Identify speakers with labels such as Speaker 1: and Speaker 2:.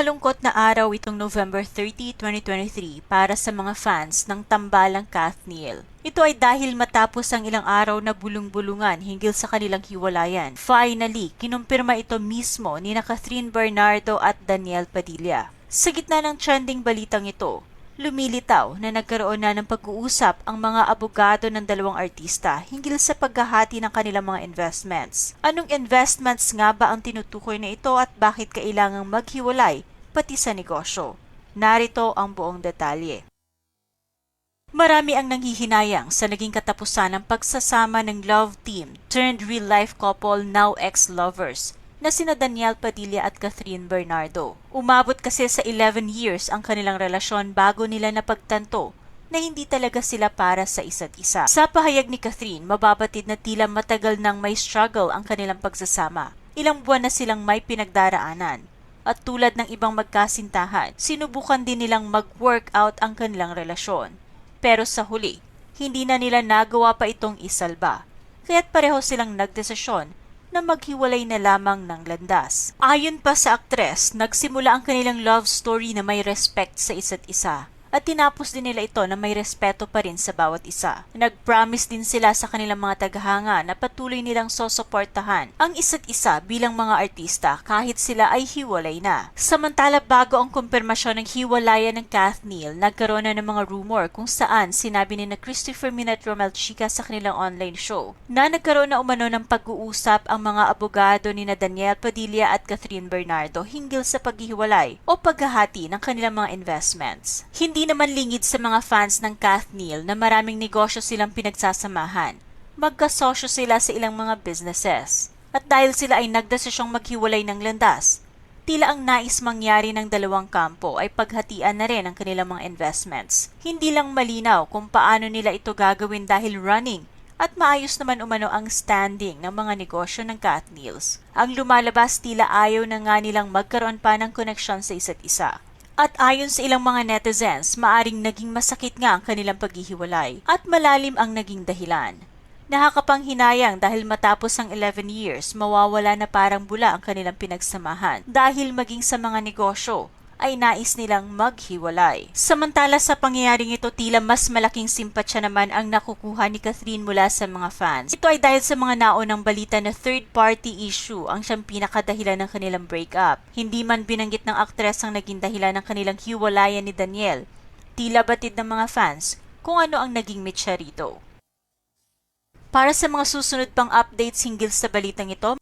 Speaker 1: malungkot na araw itong November 30, 2023 para sa mga fans ng tambalang Kathniel. Ito ay dahil matapos ang ilang araw na bulong-bulungan hinggil sa kanilang hiwalayan. Finally, kinumpirma ito mismo ni na Catherine Bernardo at Daniel Padilla. Sa gitna ng trending balitang ito, lumilitaw na nagkaroon na ng pag-uusap ang mga abogado ng dalawang artista hinggil sa paghahati ng kanilang mga investments. Anong investments nga ba ang tinutukoy na ito at bakit kailangang maghiwalay pati sa negosyo? Narito ang buong detalye. Marami ang nanghihinayang sa naging katapusan ng pagsasama ng love team turned real-life couple now ex-lovers na sina Daniel Padilla at Catherine Bernardo. Umabot kasi sa 11 years ang kanilang relasyon bago nila napagtanto na hindi talaga sila para sa isa't isa. Sa pahayag ni Catherine, mababatid na tila matagal nang may struggle ang kanilang pagsasama. Ilang buwan na silang may pinagdaraanan. At tulad ng ibang magkasintahan, sinubukan din nilang mag-work out ang kanilang relasyon. Pero sa huli, hindi na nila nagawa pa itong isalba. Kaya't pareho silang nagdesisyon na maghiwalay na lamang ng landas. Ayon pa sa aktres, nagsimula ang kanilang love story na may respect sa isa't isa. At tinapos din nila ito na may respeto pa rin sa bawat isa. Nag-promise din sila sa kanilang mga tagahanga na patuloy nilang sosuportahan ang isa't isa bilang mga artista kahit sila ay hiwalay na. Samantala bago ang kumpirmasyon ng hiwalayan ng Kathniel, nagkaroon na ng mga rumor kung saan sinabi ni na Christopher Minat Romel Chica sa kanilang online show na nagkaroon na umano ng pag-uusap ang mga abogado ni na Daniel Padilla at Catherine Bernardo hinggil sa paghihiwalay o paghahati ng kanilang mga investments. Hindi naman lingid sa mga fans ng Kathniel na maraming negosyo silang pinagsasamahan. Magkasosyo sila sa ilang mga businesses. At dahil sila ay nagdesisyong maghiwalay ng landas, tila ang nais mangyari ng dalawang kampo ay paghatian na rin ang kanilang mga investments. Hindi lang malinaw kung paano nila ito gagawin dahil running at maayos naman umano ang standing ng mga negosyo ng Kathniels. Ang lumalabas tila ayaw na nga nilang magkaroon pa ng koneksyon sa isa't isa. At ayon sa ilang mga netizens, maaring naging masakit nga ang kanilang paghihiwalay at malalim ang naging dahilan. Nakakapanghinayang dahil matapos ang 11 years, mawawala na parang bula ang kanilang pinagsamahan dahil maging sa mga negosyo ay nais nilang maghiwalay. Samantala sa pangyayaring ito, tila mas malaking simpatsya naman ang nakukuha ni Catherine mula sa mga fans. Ito ay dahil sa mga naunang balita na third-party issue ang siyang pinakadahilan ng kanilang breakup. Hindi man binanggit ng aktres ang naging dahilan ng kanilang hiwalayan ni Daniel. Tila batid ng mga fans kung ano ang naging mitya rito. Para sa mga susunod pang updates hinggil sa balitang ito,